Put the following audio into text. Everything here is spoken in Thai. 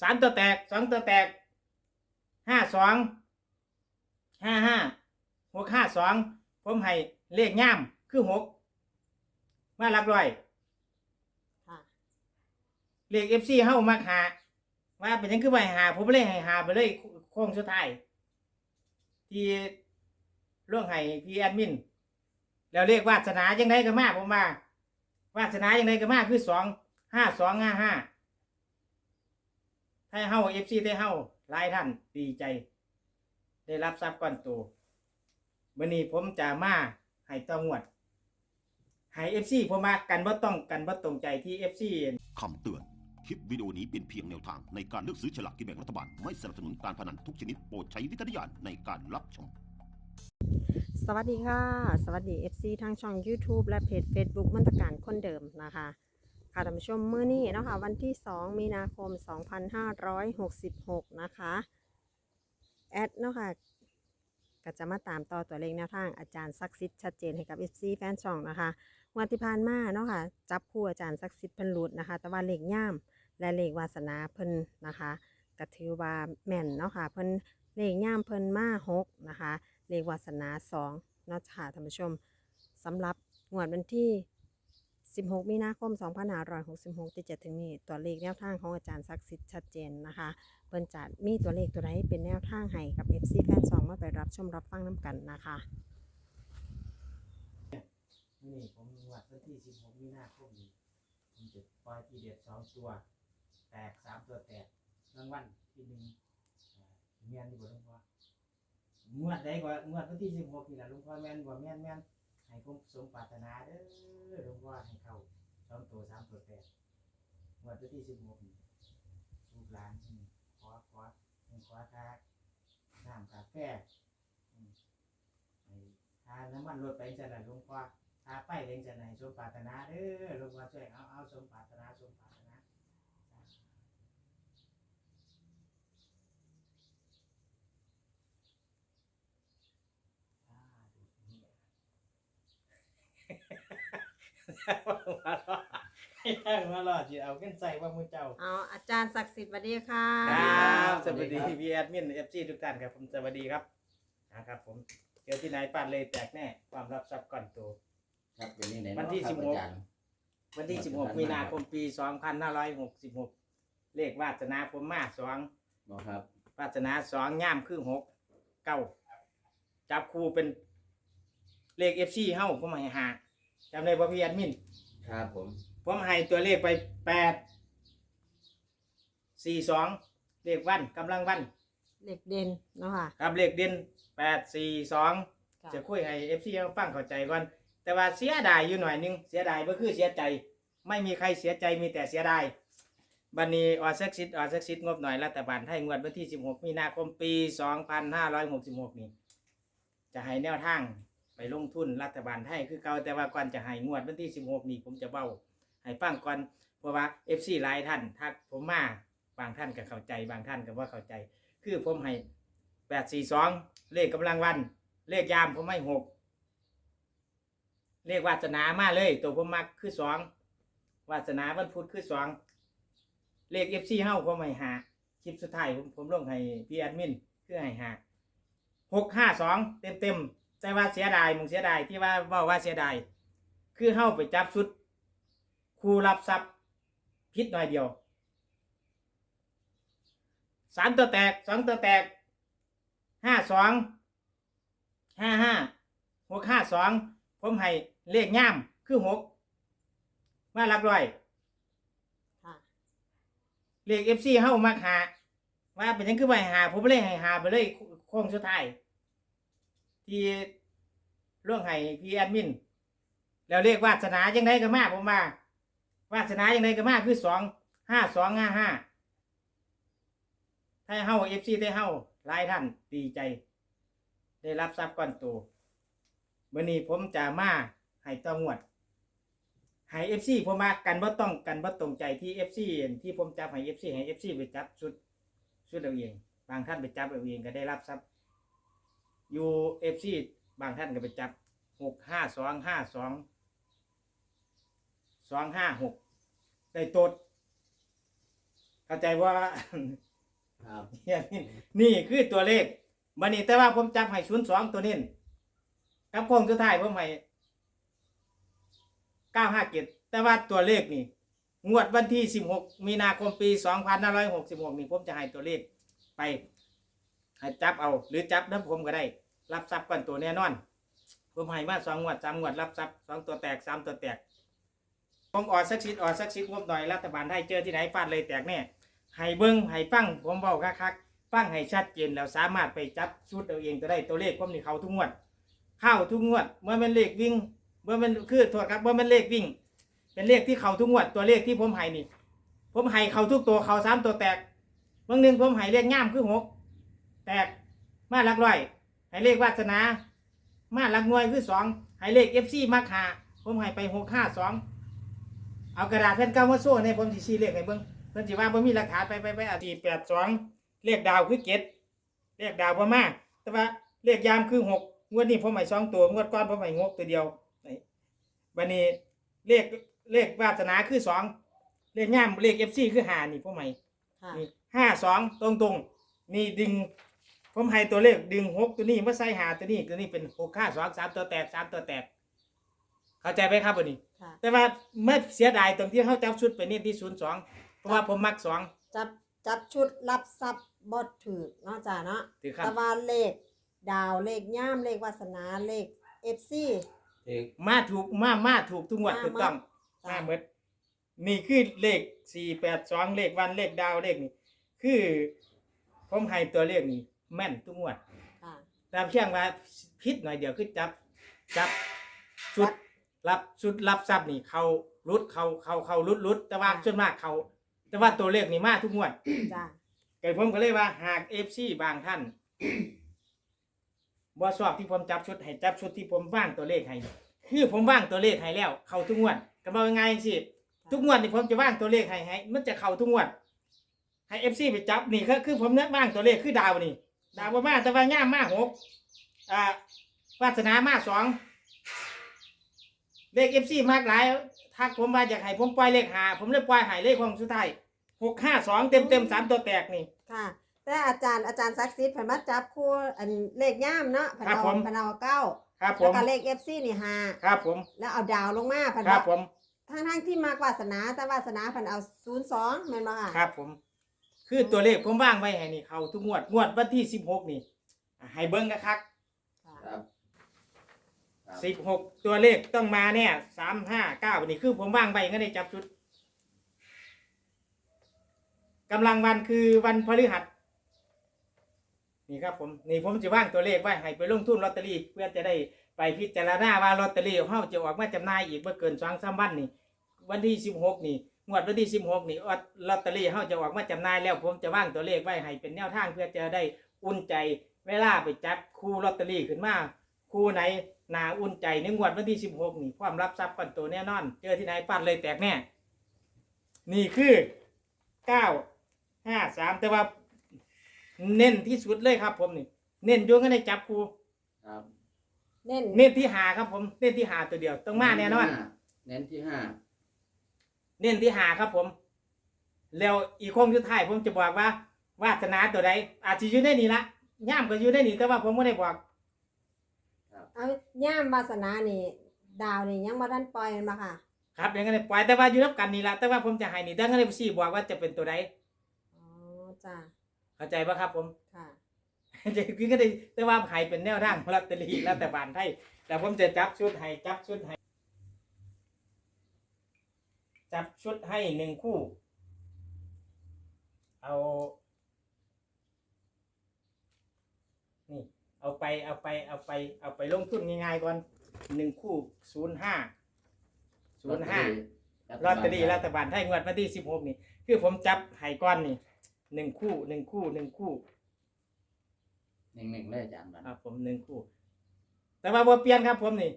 สามตัวแตกสองตัวแตกห้าสองห้าห้าหกห้าสองผมให้เลขย่ามคือหกมาหลักร้อยค่ะเลขเอฟซีเฮ้ามักหาว่าเป็นหยังคือไปหาผมเลยให้หาไปเลยโค้งสุดท้ายที่ร่วงให้พี่แอดมิน แล้วเรียกวาสนายังไงก็มาผมมาวาสนายังไงก็มาคือสองห้าสองห้าห้า ถ้าเฮ้าเอฟซีได้เฮ้าหลายท่านดีใจ ได้รับทรัพย์ก้อนโตวันนี้ผมจะมาให้ต้องงวดให้เอฟซีผมมากันว่าต้องกันว่าตรงใจที่เอฟซีคำเตือน คลิปวิดีโอนี้เป็นเพียงแนวทางในการเลือกซื้อฉลากกินแบ่งรัฐบาล ไม่สนับสนุนการพนันทุกชนิดโปรดใช้วิจารณญาณในการรับชม สวัสดีค่ะ สวัสดี FC ทางช่อง YouTube และเพจ Facebook มันตการคนเดิมนะคะ ค่ะท่านผู้ชมมื้อนี้เนาะคะวันที่ 2 มีนาคม 2566 นะคะแอดเนาะค่ะก็จะมาตามต่อตัวเลขแนวทางอาจารย์ศักดิ์สิทธิ์ชัดเจนให้กับ FC แฟนช่องนะคะงวันที่ผ่านมาเนาะค่ะจับคู่อาจารย์ศักดิ์สิทธิ์เพิ่นหลุดนะคะ แต่ว่าเลขย่ามและเลขวาสนาเพิ่นนะคะก็ถือว่าแม่นเนาะค่ะเพิ่นเลขย่ามเพิ่นมาหกนะคะเลขวาสนา2เนาะค่ะท่านผู้ชมสำหรับงวดวันที่ 16 มีนาคม 2566 ที่จะถึงนี้ ตัวเลขแนวทางของอาจารย์ศักดิ์สิทธิ์ชัดเจนนะคะเพิ่นจะมีตัวเลขตัวใดเป็นแนวทางให้กับ FC แฟนสองมาไปรับชมรับฟังน้ำกันนะคะนี่ผมวัดวันที่สิบหกมีนาคมนี้ผมจะปล่อยทีเด็ดสองตัว แตกสามตัวแตกรางวัลที่หนึ่งเมียนดีกว่าหลุงพ่องวดใดกว่างวดวันที่สิบหกนี่แหละหลุงพ่อแม่นบ่แม่นแม่น ให้ผมสมปรารถนาเด้อหลวงพ่อให้เข้าสองตัวสามตัวแปดงวดวันที่สิบหกลูกหลานอืมขอขอขอทาน้ำกาแฟทาน้ำมันรถไปจะไหนหลวงพ่อถ้าไปเลงจะไหนสมปรารถนาเด้อหลวงพ่อช่วยเอาเอาสมปรารถนาสมปรารถ นามาหลอดจีเอาขึ้นใส่ว่ามือเจ้า เอาอาจารย์ศักดิ์สิทธิ์สวัสดีค่ะ ครับสวัสดีพี่แอดมินเอฟซีทุกท่านครับผมสวัสดีครับนะครับผมเดี๋ยวที่ไหนปานเลยแตกแน่ความรับทรัพย์ก่อนโตครับเป็นยังไงวันที่เาะครับ16อาจารย์วันที่ครับ16 มีนาคมปี 2566 เลขวาสนาผมมาสองบอกครับวาสนาสองย่ามคือหกเก้าจับคู่เป็นเลขเอฟซีเฮ้าผมให้หา จำได้ป่ะพี่แอดมิน ครับผม ผมให้ตัวเลขไปแปดสี่สองเลขวันกำลังวันเลขเด่นเนาะค่ะ ครับเลขเด่นแปดสี่สองค่ะจะคุยให้เอฟซีฟังเข้าใจก่อน แต่ว่าเสียดายอยู่หน่อยหนึงเสียดายก็คือเสียใจ ไม่มีใครเสียใจมีแต่เสียดายบันนี้ออสักซิดออสักซิดงบหน่อยรัฐบาลไทยงวดวันที่ 16 มีนาคมปี 2566 นี้จะให้แนวทาง ไปลงทุนรัฐบาลไทยคือเก่าแต่ว่าก่อนจะให้งวดวันที่ 16 นี้ผมจะเบ้าให้ฟังก่อนเพราะว่า FC หลายท่านทักผมมาบางท่านก็เข้าใจ บางท่านก็ว่าเข้าใจ คือผมให้ 842 เลขกำลังวัน เลขยามผมให้หกเลขวาสนามาเลย ตัวผมมักคือสองวาสนาวันพุธคือสองเลขเอฟซีเฮ้าผมให้หาคลิปสุดท้ายผมผมลงให้พี่แอดมินคือให้หาหกห้าสองเต็มเต็มๆ แต่ว่าเสียดายมึงเสียดายที่ว่าเว่าว่าเสียดายคือเฮ้าไปจับชุดครูรับทรัพย์พิษหน่อยเดียวสามตัวแตกสองตัวแตกห้าสองห้าห้าหกห้าสองผมให้เลขย่ามคือหกมาหลักร้อยค่ะเลขเอฟซีเฮ้ามักหาว่าเป็นหยังคือไปหาผมเลยให้หาไปเลยโค้งสุดท้าย ที่ร่วงให้พี่แอดมิน แล้วเลขวาสนายังไงก็มาผมมาวาสนายังไงก็มาคือสองห้าสองห้าห้าถ้าเฮ้าเอฟซีได้เฮ้าหลายท่านดีใจ ได้รับทรัพย์ก้อนโตวันนี้ผมจะมาให้ต้องวดให้เอฟซีผมมากันว่าต้องกันว่าตรงใจที่เอฟซีที่ผมจับให้เอฟซีให้เอฟซีไปจับชุดชุดเอาเองบางท่านไปจับเอาเองก็ได้รับทรัพย์ อยู่เอฟซีบางท่านก็ไปจับหกห้าสองห้าสองสองห้าหกได้ตดเข้าใจว่าครับนี่คือตัวเลขบันนี้แต่ว่าผมจับให้ศูนย์สองตัวนี้กับโค้งสุดท้ายผมให้เก้าห้าเจ็ดแต่ว่าตัวเลขนี่ งวดวันที่สิบหกมีนาคมปีสองพันห้าร้อยหกสิบหกนี่ผมจะให้ตัวเลขไป ให้จับเอา หรือจับน้ำผมก็ได้ รับทรัพย์กันตัวแน่นอน ผมให้มาสองงวดสามงวดรับทรัพย์สองตัวแตกสามตัวแตกผมออดสักชิดออดสักชิดงบหน่อยรัฐบาลได้เจอที่ไหนฟาดเลยแตกแน่ให้เบิ้งให้ฟังผมเบาคักๆฟังให้ชัดเจนแล้วสามารถไปจับชุดเอาเองก็ได้ตัวเลขผมนี่เขาทุกงวด เข้าทุกงวด เมื่อมันเลขวิ่ง เมื่อมันคือโทษครับเมื่อมันเลขวิ่ง เป็นเลขที่เขาทุกงวด ตัวเลขที่ผมให้นี่ ผมให้เขาทุกตัวเขาสามตัวแตกบางหนึ่งผมให้เลขง่ามคือหก แตกมาหลักร้อย ให้เลขวาสนา มาหลักหน่วยคือสองให้เลขเอฟซีมักหาผมให้ไปหกห้าสองเอากระดาษแผ่นเก้ามาโซ่ในผมสิชี้เลขให้เบิ้งเพิ่นสิว่าบ่มีหลักฐานไปไปไปอาทีแปดสองเลขดาวคือเจ็ดเลขดาวบ่มาแต่ว่าเลขยามคือหกงวดนี้ผมให้สองตัวงวดก่อนผมให้งกตัวเดียวนี่บัดนี้เลขเลขวาสนาคือสองเลขย่ามเลขเอฟซีคือห้านี่ผมให้ค่ะนี่ห้าสองตรงตรงๆนี่ดึง ผมให้ตัวเลขดึงหกตัวนี้มาใส่หาตัวนี้ตัวนี้เป็นหกห้าสองสามตัวแตกสามตัวแตก เข้าใจไหมครับวันนี้ ค่ะ แต่ว่าไม่เสียดายตรงที่เขาจับชุดไปนี่ที่ศูนย์สองเพราะว่าผมมักสอง จับจับชุดรับทรัพย์บดถือเนาะจ้าเนาะถือครับแตะวันเลข ดาวเลขย่ามเลขวาสนาเลขเอฟซี เอกมาถูกมามาถูกทุกงวดมาถูกต้องจ้ะมาเมดนี่คือเลขสี่แปดสองเลขวันเลขดาวเลขนี่คือผมให้ตัวเลขนี่ แม่นทุกงวดค่ะตามเชื่องว่าพิษหน่อยเดียวคือจับ จับชุดรับชุดรับทรัพย์นี่เขารุดเขาเขาเขารุดรุดแต่ว่าส่วนมากเขา แต่ว่าตัวเลขนี่มาทุกงวดจ้าเกิดผมก็เลยว่าหากเอฟซีบางท่านบ่ชอบที่ผมจับชุดให้จับชุดที่ผมว่างตัวเลขให้คือผมว่างตัวเลขให้แล้ว เข้าทุกงวดก็บอกยังไงสิทุกงวดนี่ผมจะว่างตัวเลขให้ให้มันจะเข้าทุกงวด ให้เอฟซีไปจับนี่คือคือผมเนี่ยว่างตัวเลขคือดาวนี่ ดาวบ่มาแต่ว่าย่ามมาหกอ่าวาสนามาสองเลขเอฟซีมากหลายทักผมว่าอยากให้ผมปล่อยเลขหาผมเลยปล่อยให้เลขของสุดท้ายหกห้าสองเต็มเต็มๆสามตัวแตกนี่ ค่ะ แต่อาจารย์อาจารย์ซักซิดผ่านมาจับคู่อันเลขย่ามเนาะผ่านครับเอาผม ผ่านเอาเก้าครับผแล้วมก็เลขเอฟซีนี่ห้าครับผมแล้วเอาดาวลงมาผ่านครับผมทั้งทั้งๆที่มากวาสนาแต่วาสนาผ่านเอาศูนย์สองแม่นบ่ค่ะ ครับผม คือตัวเลขผมว่างไว้ให้นี่เขาทุกงวดงวดวันที่สิบหกนี่อะให้เบิ้งนะครับค่ะครับครับสิบหกตัวเลขต้องมาเนี่ยสามห้าเก้านี่คือผมว่างไว้ก็ได้จับชุดกำลังวันคือวันพฤหัสนี่ครับผมนี่ผมจะว่างตัวเลขไว้ให้ไปลงทุนลอตเตอรี่เพื่อจะได้ไปพิจารณาว่าลอตเตอรี่ของเขาจะออกมาจำหน่ายอีกเมื่อเกินสองสามวันนี่วันที่สิบหกนี่ งวดวันที่สิบหกนี่ลอตเตอรี่เขาจะออกมาจำหน่ายแล้วผมจะว่างตัวเลขไว้ให้เป็นแนวทางเพื่อจะได้อุ่นใจเวลาไปจับคู่ลอตเตอรี่ขึ้นมาคู่ไหนนาอุ่นใจในงวดวันที่สิบหกนี่ความรับทรัพย์กันตัวแน่นอน เจอที่ไหนปัดเลยแตกแน่นี่คือเก้าห้าสามแต่ว่าเน้นที่สุดเลยครับ ผมนี่เน้นโยงกันในจับคู่ครับเน้นเน้นที่หาครับผมเน้นที่หาตัวเดียวต้องมาแน่นอนเน้นที่ห้า เน้นที่หาครับผม แล้วอีกโค้งสุดท้ายผมจะบอกว่าวาสนาตัวใดอาจจะอยู่ในนี่ละย่ามก็อยู่ในนี่แต่ว่าผมไม่ได้บอกเอาย่ามวาสนานี่ ดาวนี่ยังบ่ทันปล่อยแมันบ่ค่ะ ครับอย่างนั้นปล่อยแต่ว่าอยู่นับกันนี่ละแต่ว่าผมจะให้นี่ดังนั้นเลยสี่บอกว่าจะเป็นตัวใดอ๋อจ้าเข้าใจปะครับ ผมค่ะจะกินก็ได้แต่ว่าให้เป็นแนวทางลอตเตอรี่แล้วแต่บานไทยแต่ผมจะจับชุดให้จับชุดให้ จับชุดให้หนึ่งคู่ เอา นี่ เอาไป เอาไป เอาไป เอาไปลงทุนง่ายๆก่อนหนึ่งคู่ศูนย์ห้าศูนย์ห้าลอตเตอรี่รัฐบาลไทยงวดวันที่สิบหกนี่ คือผมจับให้ก้อนนี่หนึ่งคู่หนึ่งคู่หนึ่งคู่หนึ่งหนึ่งเลยอาจารย์บันครับผมหนึ่งคู่ แต่ว่าบ่เปลี่ยนครับผมนี่